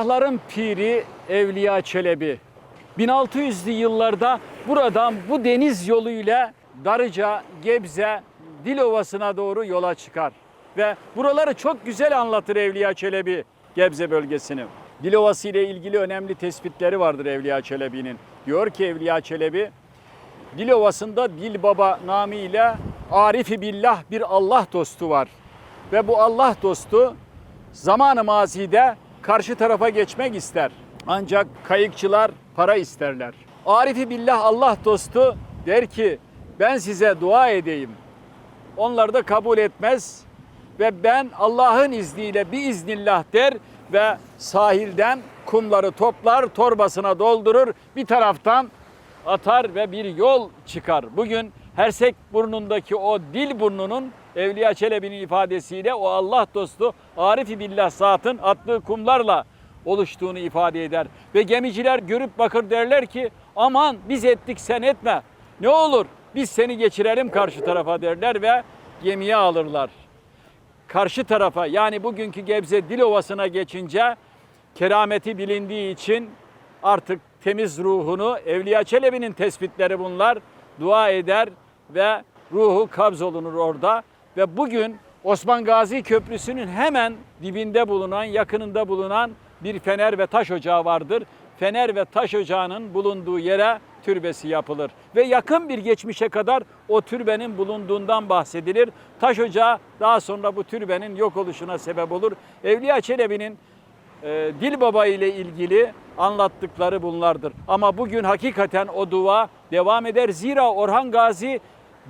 Seyyahların piri Evliya Çelebi 1600'lü yıllarda buradan bu deniz yoluyla Darıca, Gebze, Dilovası'na doğru yola çıkar. Ve buraları çok güzel anlatır Evliya Çelebi Gebze bölgesini. Dilovası ile ilgili önemli tespitleri vardır Evliya Çelebi'nin. Diyor ki Evliya Çelebi, Dilovası'nda Dilbaba namıyla Arifi Billah bir Allah dostu var. Ve bu Allah dostu zamanı mazide karşı tarafa geçmek ister. Ancak kayıkçılar para isterler. Arifi Billah Allah dostu der ki ben size dua edeyim. Onlar da kabul etmez ve ben Allah'ın izniyle bir iznillah der ve sahilden kumları toplar, torbasına doldurur, bir taraftan atar ve bir yol çıkar. Bugün Hersek burnundaki o dil burnunun Evliya Çelebi'nin ifadesiyle o Allah dostu Arifi Billah zatın attığı kumlarla oluştuğunu ifade eder. Ve gemiciler görüp bakır derler ki aman biz ettik sen etme. Ne olur biz seni geçirelim karşı tarafa derler ve gemiye alırlar karşı tarafa yani bugünkü Gebze Dilovası'na geçince kerameti bilindiği için artık temiz ruhunu Evliya Çelebi'nin tespitleri bunlar dua eder ve ruhu kabz olunur orada ve bugün Osman Gazi Köprüsü'nün hemen dibinde bulunan, yakınında bulunan bir fener ve taş ocağı vardır. Fener ve taş ocağının bulunduğu yere türbesi yapılır. Ve yakın bir geçmişe kadar o türbenin bulunduğundan bahsedilir. Taş ocağı daha sonra bu türbenin yok oluşuna sebep olur. Evliya Çelebi'nin e, Dil Baba ile ilgili anlattıkları bunlardır. Ama bugün hakikaten o dua devam eder. Zira Orhan Gazi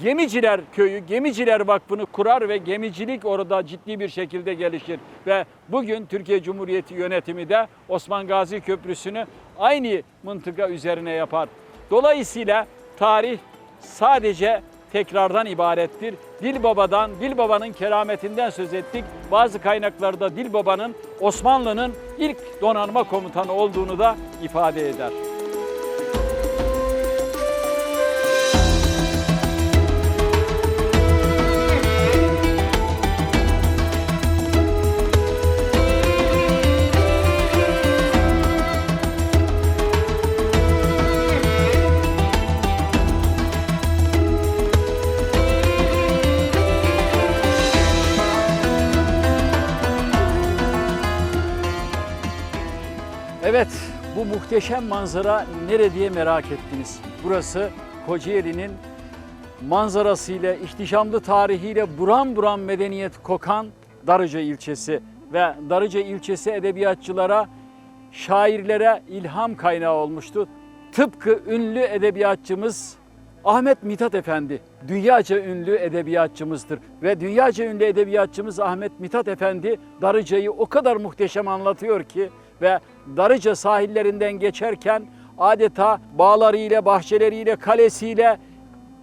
Gemiciler Köyü, Gemiciler Vakfı'nı kurar ve gemicilik orada ciddi bir şekilde gelişir. Ve bugün Türkiye Cumhuriyeti yönetimi de Osman Gazi Köprüsü'nü aynı mıntıka üzerine yapar. Dolayısıyla tarih sadece tekrardan ibarettir. Dil Baba'dan, Dil Baba'nın kerametinden söz ettik. Bazı kaynaklarda Dil Baba'nın Osmanlı'nın ilk donanma komutanı olduğunu da ifade eder. Evet, bu muhteşem manzara nere diye merak ettiniz. Burası Kocaeli'nin manzarasıyla, ihtişamlı tarihiyle buram buram medeniyet kokan Darıca ilçesi ve Darıca ilçesi edebiyatçılara, şairlere ilham kaynağı olmuştu. Tıpkı ünlü edebiyatçımız Ahmet Mithat Efendi dünyaca ünlü edebiyatçımızdır ve dünyaca ünlü edebiyatçımız Ahmet Mithat Efendi Darıca'yı o kadar muhteşem anlatıyor ki ve Darıca sahillerinden geçerken adeta bağlarıyla, bahçeleriyle, kalesiyle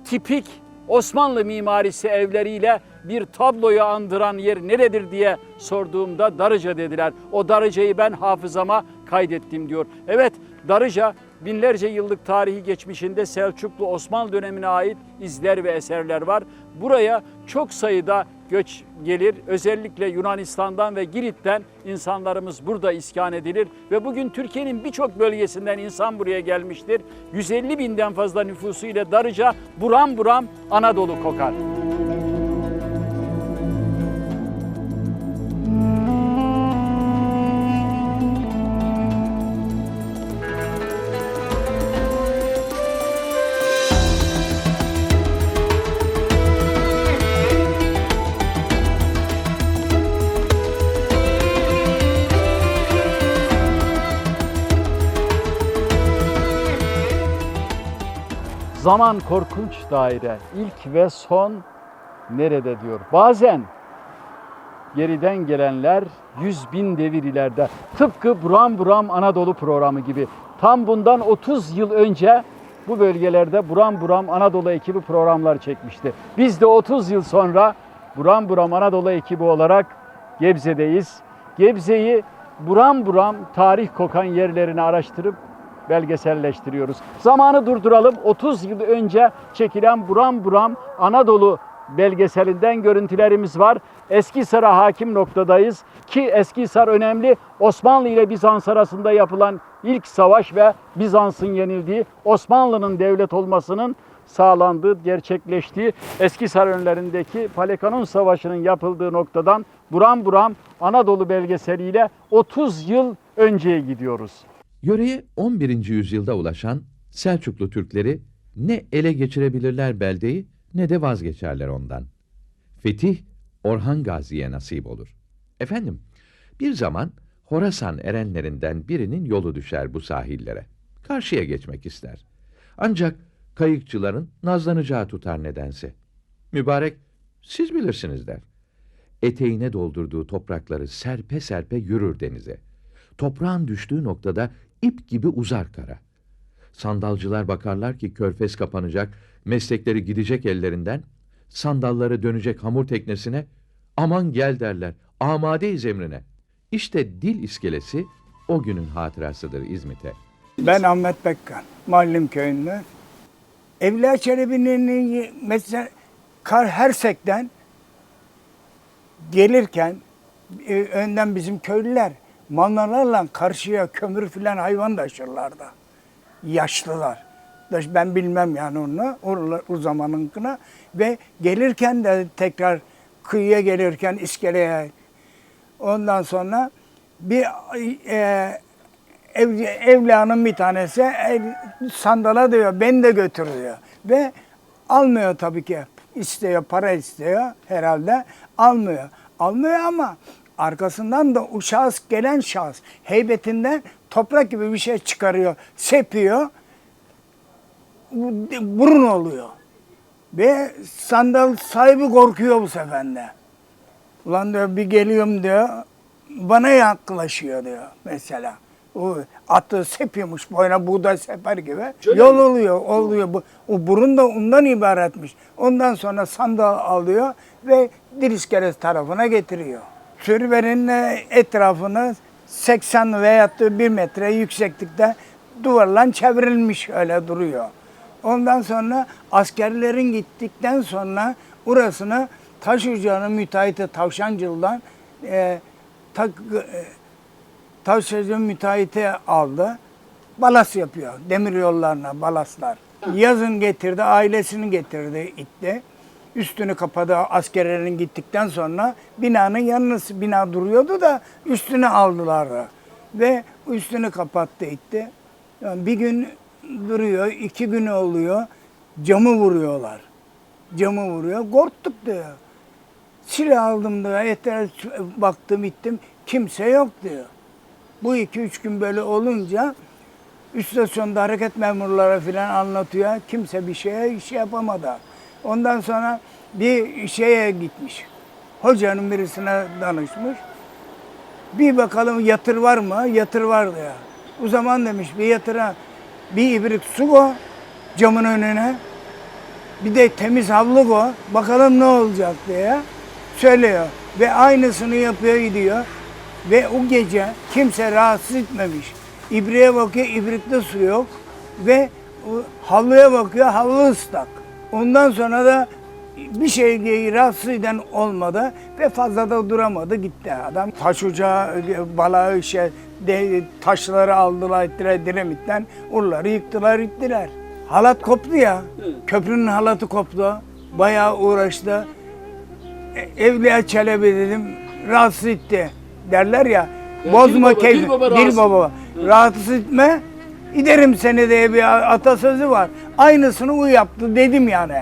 tipik Osmanlı mimarisi evleriyle bir tabloyu andıran yer neredir diye sorduğumda Darıca dediler. O Darıca'yı ben hafızama kaydettim diyor. Evet Darıca binlerce yıllık tarihi geçmişinde Selçuklu Osmanlı dönemine ait izler ve eserler var. Buraya çok sayıda göç gelir. Özellikle Yunanistan'dan ve Girit'ten insanlarımız burada iskan edilir ve bugün Türkiye'nin birçok bölgesinden insan buraya gelmiştir. 150 binden fazla nüfusu ile Darıca buram buram Anadolu kokar. Zaman korkunç daire. İlk ve son nerede diyor. Bazen geriden gelenler yüz bin devir ileride. Tıpkı Buram Buram Anadolu programı gibi. Tam bundan 30 yıl önce bu bölgelerde Buram Buram Anadolu ekibi programlar çekmişti. Biz de 30 yıl sonra Buram Buram Anadolu ekibi olarak Gebze'deyiz. Gebze'yi buram buram tarih kokan yerlerini araştırıp belgeselleştiriyoruz. Zamanı durduralım. 30 yıl önce çekilen buram buram Anadolu belgeselinden görüntülerimiz var. Eskisar'a hakim noktadayız ki Eskisar önemli. Osmanlı ile Bizans arasında yapılan ilk savaş ve Bizans'ın yenildiği, Osmanlı'nın devlet olmasının sağlandığı, gerçekleştiği Eskisar önlerindeki Palekanon Savaşı'nın yapıldığı noktadan buram buram Anadolu belgeseliyle 30 yıl önceye gidiyoruz. Yöreye 11. yüzyılda ulaşan Selçuklu Türkleri ne ele geçirebilirler beldeyi ne de vazgeçerler ondan. Fetih Orhan Gazi'ye nasip olur. Efendim, bir zaman Horasan erenlerinden birinin yolu düşer bu sahillere. Karşıya geçmek ister. Ancak kayıkçıların nazlanacağı tutar nedense. Mübarek, siz bilirsiniz der. Eteğine doldurduğu toprakları serpe serpe yürür denize. Toprağın düştüğü noktada ip gibi uzar kara. Sandalcılar bakarlar ki körfez kapanacak, meslekleri gidecek ellerinden, sandalları dönecek hamur teknesine, aman gel derler, amadeyiz emrine. İşte dil iskelesi o günün hatırasıdır İzmit'e. Ben Ahmet Bekkan, Mallim köyünde. Evliya Çelebi'nin mesela Kar Hersek'ten gelirken e, önden bizim köylüler manlarla karşıya kömür filan hayvan taşırlardı. Yaşlılar. Ben bilmem yani onu, o, o zamanınkına. Ve gelirken de tekrar kıyıya gelirken iskeleye ondan sonra bir e, ev, evliyanın bir tanesi el, sandala diyor beni de götür diyor. Ve almıyor tabii ki istiyor para istiyor herhalde almıyor. Almıyor ama arkasından da o şahıs gelen şahıs heybetinden toprak gibi bir şey çıkarıyor sepiyor bu- burun oluyor. Ve sandal sahibi korkuyor bu sefer de. Ulan diyor bir geliyorum diyor. Bana yaklaşıyor diyor mesela. O atı sepiyormuş boyuna buğday seper gibi. Yol oluyor, oluyor. Bu, o burun da ondan ibaretmiş. Ondan sonra sandal alıyor ve Diliskeres tarafına getiriyor. Türbenin e, etrafını 80 veyahut da 1 metre yükseklikte duvarla çevrilmiş öyle duruyor. Ondan sonra askerlerin gittikten sonra orasını taş ocağının müteahhiti Tavşancılı'dan e, tak, e, taş ocağı müteahhiti aldı. Balas yapıyor. Demir yollarına balaslar. Yazın getirdi, ailesini getirdi, itti. Üstünü kapadı askerlerin gittikten sonra binanın yanına bina duruyordu da üstünü aldılar. Ve üstünü kapattı itti. Yani bir gün duruyor, iki gün oluyor. Camı vuruyorlar. Camı vuruyor. Korktuk diyor. Silah aldım diyor. Etraf baktım gittim. Kimse yok diyor. Bu iki üç gün böyle olunca istasyonda hareket memurlara falan anlatıyor. Kimse bir şeye iş yapamadı. Ondan sonra bir şeye gitmiş. Hocanın birisine danışmış. Bir bakalım yatır var mı? Yatır var diyor. O zaman demiş bir yatıra bir ibrik su koy camın önüne. Bir de temiz havlu koy. Bakalım ne olacak diye söylüyor. Ve aynısını yapıyor gidiyor. Ve o gece kimse rahatsız etmemiş. İbriğe bakıyor, ibrikte su yok. Ve havluya bakıyor, havlu ıslak. Ondan sonra da bir şey rahatsız eden olmadı ve fazla da duramadı gitti adam. Taş ocağı, balağı şey, de, taşları aldılar ettiler diremitten, oraları yıktılar ittiler. Halat koptu ya, köprünün halatı koptu, bayağı uğraştı. E, Evliya Çelebi dedim, rahatsız etti derler ya. bozma Dil keyfi. Dil baba Dil rahatsız- baba. Rahatsız etme. Giderim seni diye bir atasözü var. Aynısını o yaptı dedim yani.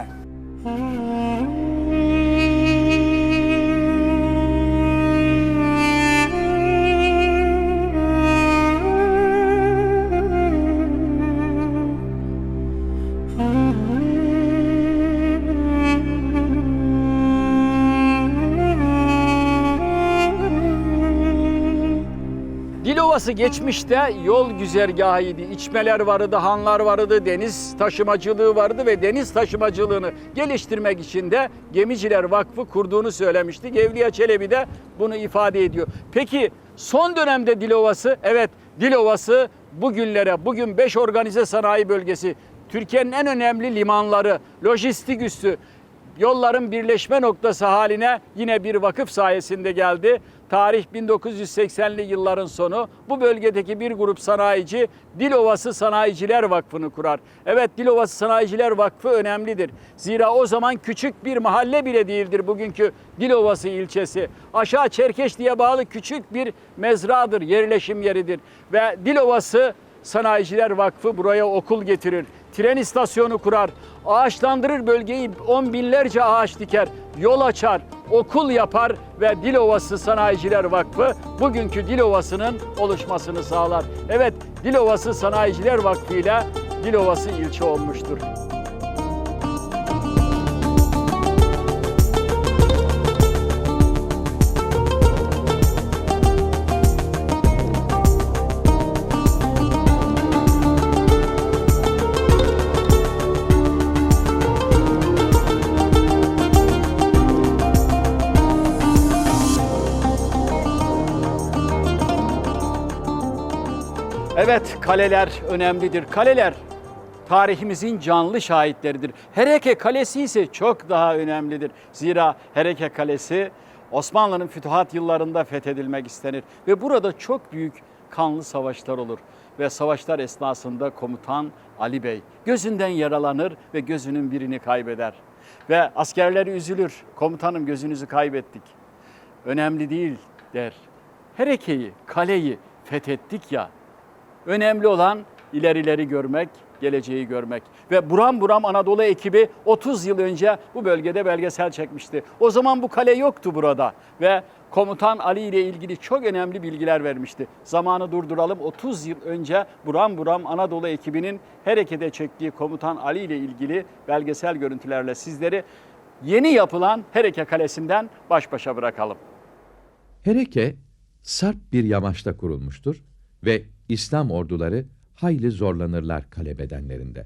Dilovası geçmişte yol güzergahıydı. İçmeler vardı, hanlar vardı, deniz taşımacılığı vardı ve deniz taşımacılığını geliştirmek için de Gemiciler Vakfı kurduğunu söylemişti. Evliya Çelebi de bunu ifade ediyor. Peki son dönemde Dilovası, evet Dilovası bugünlere, bugün 5 organize sanayi bölgesi, Türkiye'nin en önemli limanları, lojistik üssü, yolların birleşme noktası haline yine bir vakıf sayesinde geldi. Tarih 1980'li yılların sonu bu bölgedeki bir grup sanayici Dilovası Sanayiciler Vakfı'nı kurar. Evet Dilovası Sanayiciler Vakfı önemlidir. Zira o zaman küçük bir mahalle bile değildir bugünkü Dilovası ilçesi. Aşağı Çerkeş diye bağlı küçük bir mezradır, yerleşim yeridir. Ve Dilovası Sanayiciler Vakfı buraya okul getirir. Tren istasyonu kurar. Ağaçlandırır bölgeyi on binlerce ağaç diker. Yol açar, okul yapar ve Dilovası Sanayiciler Vakfı bugünkü Dilovası'nın oluşmasını sağlar. Evet Dilovası Sanayiciler Vakfı ile Dilovası ilçe olmuştur. Evet kaleler önemlidir. Kaleler tarihimizin canlı şahitleridir. Hereke Kalesi ise çok daha önemlidir. Zira Hereke Kalesi Osmanlı'nın fütuhat yıllarında fethedilmek istenir ve burada çok büyük kanlı savaşlar olur ve savaşlar esnasında komutan Ali Bey gözünden yaralanır ve gözünün birini kaybeder. Ve askerler üzülür. Komutanım gözünüzü kaybettik. Önemli değil der. Herekeyi, kaleyi fethettik ya. Önemli olan ilerileri görmek, geleceği görmek. Ve Buram Buram Anadolu ekibi 30 yıl önce bu bölgede belgesel çekmişti. O zaman bu kale yoktu burada ve komutan Ali ile ilgili çok önemli bilgiler vermişti. Zamanı durduralım 30 yıl önce Buram Buram Anadolu ekibinin harekete çektiği komutan Ali ile ilgili belgesel görüntülerle sizleri yeni yapılan Hereke Kalesi'nden baş başa bırakalım. Hereke, sarp bir yamaçta kurulmuştur ve İslam orduları hayli zorlanırlar kale bedenlerinde.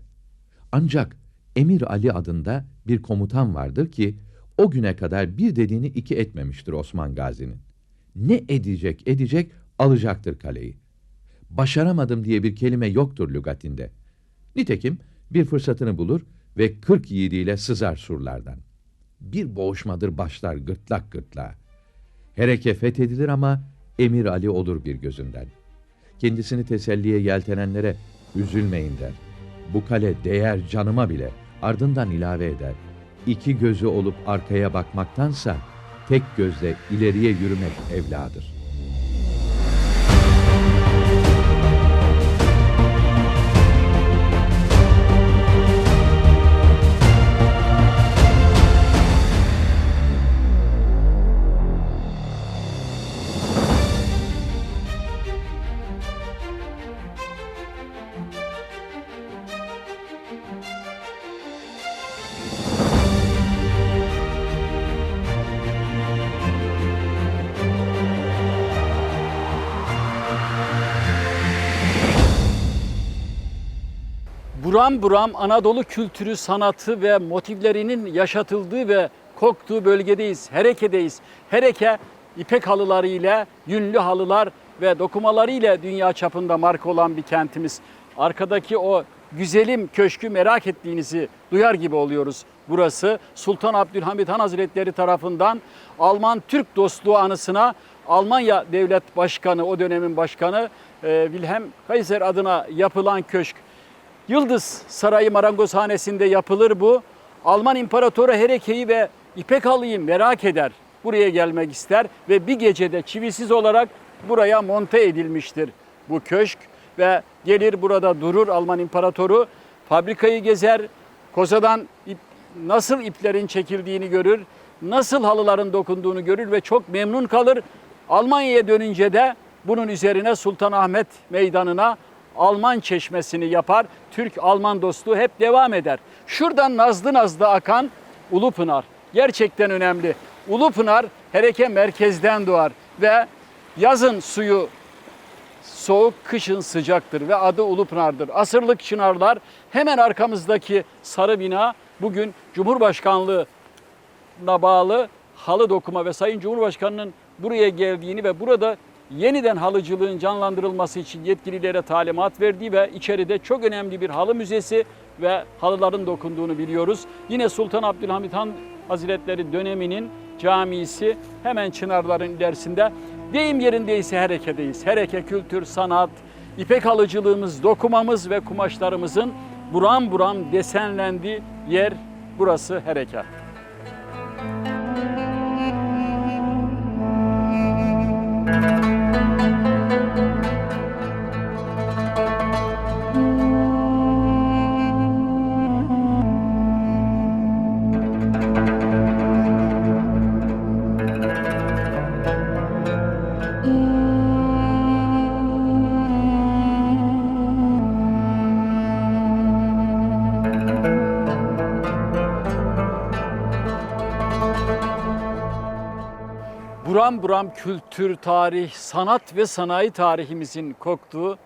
Ancak Emir Ali adında bir komutan vardır ki, o güne kadar bir dediğini iki etmemiştir Osman Gazi'nin. Ne edecek edecek alacaktır kaleyi. Başaramadım diye bir kelime yoktur lügatinde. Nitekim bir fırsatını bulur ve kırk yiğidiyle sızar surlardan. Bir boğuşmadır başlar gırtlak gırtlağa. Hereke fethedilir ama Emir Ali olur bir gözünden. Kendisini teselliye yeltenenlere üzülmeyin der. Bu kale değer canıma bile ardından ilave eder. İki gözü olup arkaya bakmaktansa tek gözle ileriye yürümek evladır. Buram buram Anadolu kültürü, sanatı ve motiflerinin yaşatıldığı ve koktuğu bölgedeyiz, Hereke'deyiz. Hereke ipek halıları ile, yünlü halılar ve dokumaları ile dünya çapında marka olan bir kentimiz. Arkadaki o güzelim köşkü merak ettiğinizi duyar gibi oluyoruz. Burası Sultan Abdülhamit Han Hazretleri tarafından Alman-Türk dostluğu anısına Almanya Devlet Başkanı, o dönemin başkanı e, Wilhelm Kaiser adına yapılan köşk. Yıldız Sarayı Marangozhanesi'nde yapılır bu. Alman İmparatoru Hereke'yi ve İpek Halı'yı merak eder. Buraya gelmek ister ve bir gecede çivisiz olarak buraya monte edilmiştir bu köşk. Ve gelir burada durur Alman İmparatoru. Fabrikayı gezer, kozadan ip, nasıl iplerin çekildiğini görür, nasıl halıların dokunduğunu görür ve çok memnun kalır. Almanya'ya dönünce de bunun üzerine Sultanahmet Meydanı'na Alman çeşmesini yapar. Türk-Alman dostluğu hep devam eder. Şuradan nazlı nazlı akan Ulupınar. Gerçekten önemli. Ulupınar Hereke merkezden doğar ve yazın suyu soğuk, kışın sıcaktır ve adı Ulupınar'dır. Asırlık çınarlar hemen arkamızdaki sarı bina bugün Cumhurbaşkanlığına bağlı halı dokuma ve Sayın Cumhurbaşkanı'nın buraya geldiğini ve burada yeniden halıcılığın canlandırılması için yetkililere talimat verdiği ve içeride çok önemli bir halı müzesi ve halıların dokunduğunu biliyoruz. Yine Sultan Abdülhamit Han Hazretleri döneminin camisi hemen Çınarların ilerisinde. Deyim yerindeyse harekedeyiz. Hereke kültür, sanat, ipek halıcılığımız, dokumamız ve kumaşlarımızın buram buram desenlendiği yer burası Hereke. Buram kültür, tarih, sanat ve sanayi tarihimizin koktuğu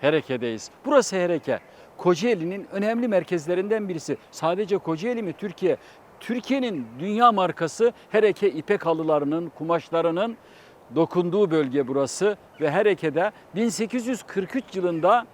Hereke'deyiz. Burası Hereke. Kocaeli'nin önemli merkezlerinden birisi. Sadece Kocaeli mi Türkiye? Türkiye'nin dünya markası Hereke ipek halılarının, kumaşlarının dokunduğu bölge burası ve Hereke'de 1843 yılında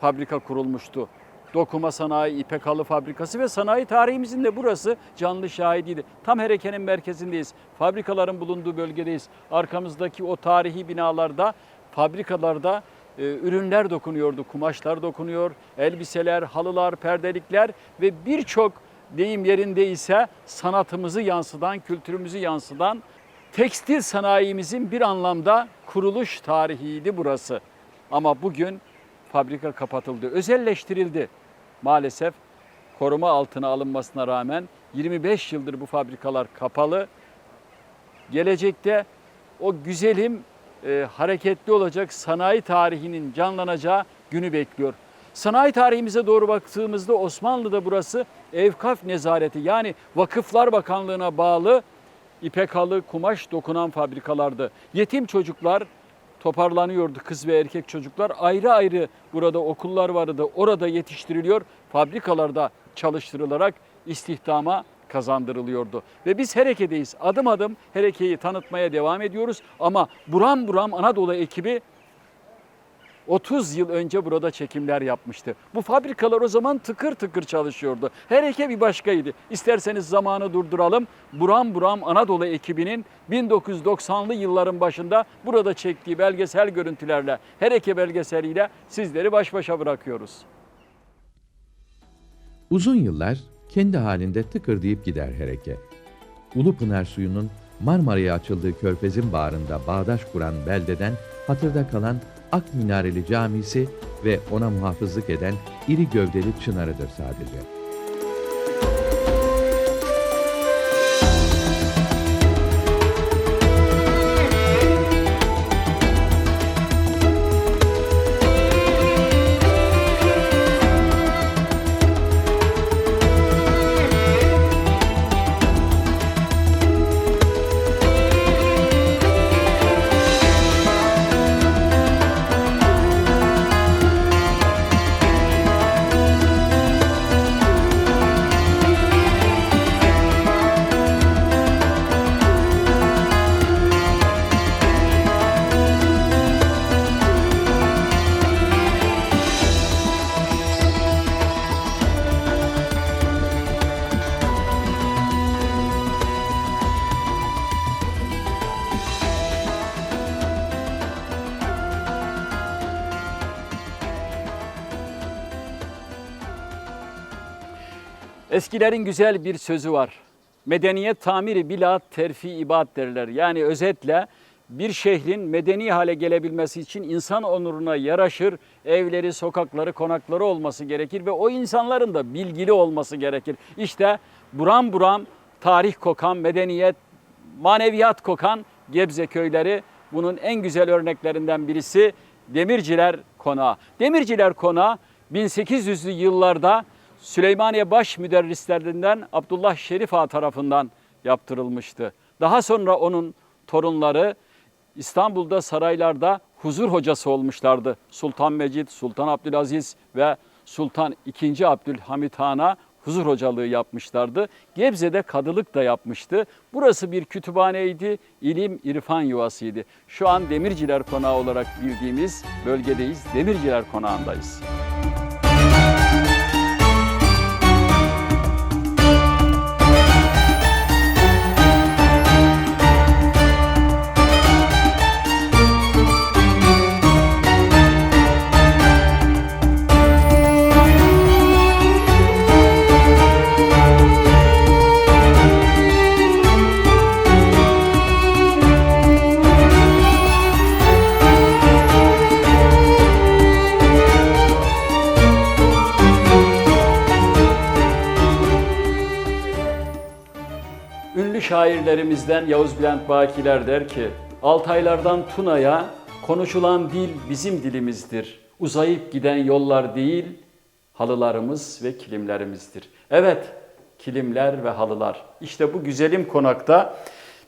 fabrika kurulmuştu. Dokuma Sanayi İpek Halı Fabrikası ve sanayi tarihimizin de burası canlı şahidiydi. Tam Hereke'nin merkezindeyiz. Fabrikaların bulunduğu bölgedeyiz. Arkamızdaki o tarihi binalarda, fabrikalarda e, ürünler dokunuyordu. Kumaşlar dokunuyor, elbiseler, halılar, perdelikler ve birçok deyim yerinde ise sanatımızı yansıdan, kültürümüzü yansıdan tekstil sanayimizin bir anlamda kuruluş tarihiydi burası. Ama bugün fabrika kapatıldı, özelleştirildi. Maalesef koruma altına alınmasına rağmen 25 yıldır bu fabrikalar kapalı. Gelecekte o güzelim e, hareketli olacak sanayi tarihinin canlanacağı günü bekliyor. Sanayi tarihimize doğru baktığımızda Osmanlı'da burası Evkaf Nezareti yani Vakıflar Bakanlığı'na bağlı ipek halı, kumaş dokunan fabrikalardı. Yetim çocuklar toparlanıyordu kız ve erkek çocuklar. Ayrı ayrı burada okullar vardı. Orada yetiştiriliyor. Fabrikalarda çalıştırılarak istihdama kazandırılıyordu. Ve biz Hereke'deyiz. Adım adım Hereke'yi tanıtmaya devam ediyoruz. Ama buram buram Anadolu ekibi 30 yıl önce burada çekimler yapmıştı. Bu fabrikalar o zaman tıkır tıkır çalışıyordu. Her eke bir başkaydı. İsterseniz zamanı durduralım. Buram Buram Anadolu ekibinin 1990'lı yılların başında burada çektiği belgesel görüntülerle, her eke belgeseliyle sizleri baş başa bırakıyoruz. Uzun yıllar kendi halinde tıkırdayıp gider Hereke. Ulupınar suyunun Marmara'ya açıldığı körfezin bağrında bağdaş kuran beldeden hatırda kalan Ak Minareli Camisi ve ona muhafızlık eden iri gövdeli çınarıdır sadece. Eskilerin güzel bir sözü var. Medeniyet tamiri bila terfi ibad derler. Yani özetle bir şehrin medeni hale gelebilmesi için insan onuruna yaraşır evleri, sokakları, konakları olması gerekir ve o insanların da bilgili olması gerekir. İşte buram buram tarih kokan, medeniyet, maneviyat kokan Gebze köyleri bunun en güzel örneklerinden birisi Demirciler Konağı. Demirciler Konağı 1800'lü yıllarda Süleymaniye baş müderrislerinden Abdullah Şerif Ağa tarafından yaptırılmıştı. Daha sonra onun torunları İstanbul'da saraylarda huzur hocası olmuşlardı. Sultan Mecid, Sultan Abdülaziz ve Sultan II. Abdülhamit Han'a huzur hocalığı yapmışlardı. Gebze'de kadılık da yapmıştı. Burası bir kütüphaneydi, ilim, irfan yuvasıydı. Şu an Demirciler Konağı olarak bildiğimiz bölgedeyiz. Demirciler Konağı'ndayız. Şairlerimizden Yavuz Bülent Bakiler der ki, Altaylardan Tuna'ya konuşulan dil bizim dilimizdir. Uzayıp giden yollar değil, halılarımız ve kilimlerimizdir. Evet, kilimler ve halılar. İşte bu güzelim konakta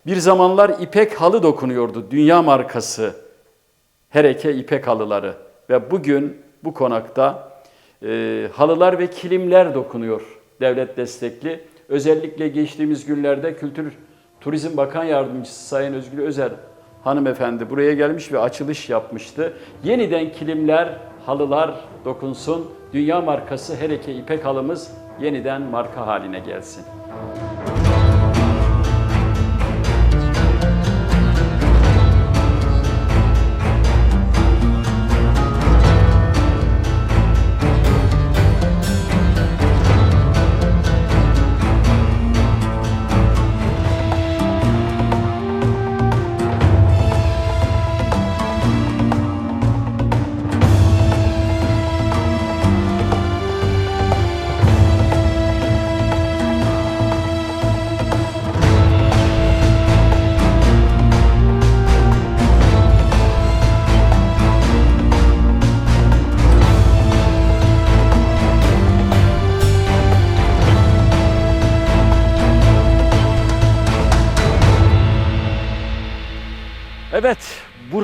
bir zamanlar ipek halı dokunuyordu. Dünya markası Hereke ipek halıları. Ve bugün bu konakta e, halılar ve kilimler dokunuyor devlet destekli. Özellikle geçtiğimiz günlerde Kültür Turizm Bakan Yardımcısı Sayın Özgür Özer hanımefendi buraya gelmiş ve açılış yapmıştı. Yeniden kilimler, halılar dokunsun. Dünya markası Hereke ipek halımız yeniden marka haline gelsin.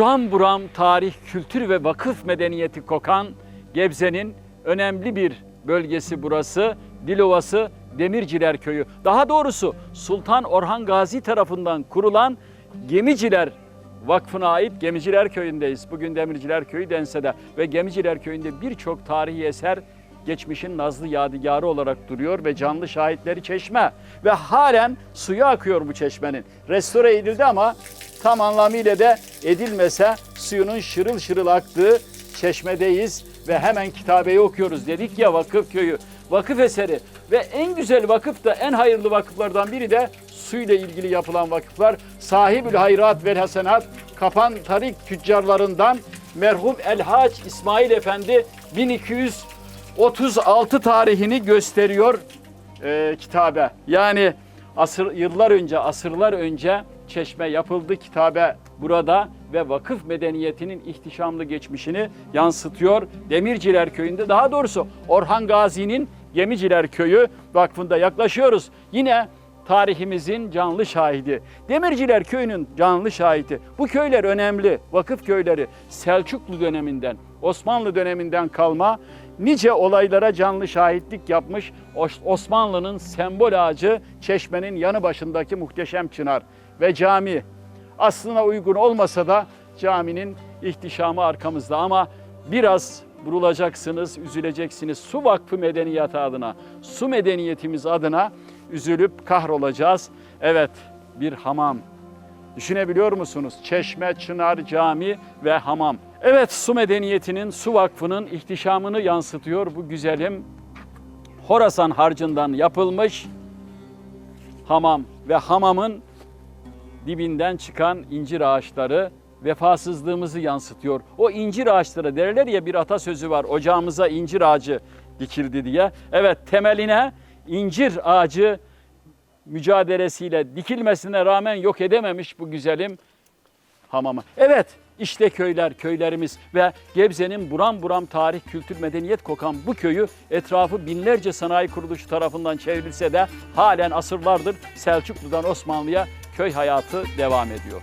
Buram buram tarih, kültür ve vakıf medeniyeti kokan Gebze'nin önemli bir bölgesi burası. Dilovası Demirciler Köyü. Daha doğrusu Sultan Orhan Gazi tarafından kurulan Gemiciler Vakfı'na ait Gemiciler Köyü'ndeyiz. Bugün Demirciler Köyü dense de ve Gemiciler Köyü'nde birçok tarihi eser geçmişin nazlı yadigarı olarak duruyor ve canlı şahitleri çeşme. Ve halen suyu akıyor bu çeşmenin. Restore edildi ama tam anlamıyla da edilmese suyunun şırıl şırıl aktığı çeşmedeyiz ve hemen kitabeyi okuyoruz. Dedik ya vakıf köyü, vakıf eseri ve en güzel vakıf da en hayırlı vakıflardan biri de suyla ilgili yapılan vakıflar. Sahibül hayrat vel hasenat kapan tarik tüccarlarından merhum El Hac İsmail Efendi 1236 tarihini gösteriyor e, kitabe. Yani asır yıllar önce, asırlar önce çeşme yapıldı kitabe burada ve vakıf medeniyetinin ihtişamlı geçmişini yansıtıyor. Demirciler Köyü'nde daha doğrusu Orhan Gazi'nin Gemiciler Köyü vakfında yaklaşıyoruz. Yine tarihimizin canlı şahidi. Demirciler Köyü'nün canlı şahidi. Bu köyler önemli. Vakıf köyleri Selçuklu döneminden, Osmanlı döneminden kalma nice olaylara canlı şahitlik yapmış Os- Osmanlı'nın sembol ağacı Çeşme'nin yanı başındaki muhteşem çınar ve cami. Aslına uygun olmasa da caminin ihtişamı arkamızda ama biraz burulacaksınız, üzüleceksiniz. Su Vakfı Medeniyeti adına, su medeniyetimiz adına üzülüp kahrolacağız. Evet, bir hamam. Düşünebiliyor musunuz? Çeşme, çınar, cami ve hamam. Evet, su medeniyetinin, su vakfının ihtişamını yansıtıyor bu güzelim Horasan harcından yapılmış hamam ve hamamın dibinden çıkan incir ağaçları vefasızlığımızı yansıtıyor. O incir ağaçları derler ya bir atasözü var. Ocağımıza incir ağacı dikildi diye. Evet temeline incir ağacı mücadelesiyle dikilmesine rağmen yok edememiş bu güzelim hamamı. Evet işte köyler, köylerimiz ve Gebze'nin buram buram tarih, kültür, medeniyet kokan bu köyü etrafı binlerce sanayi kuruluşu tarafından çevrilse de halen asırlardır Selçuklu'dan Osmanlı'ya köy hayatı devam ediyor.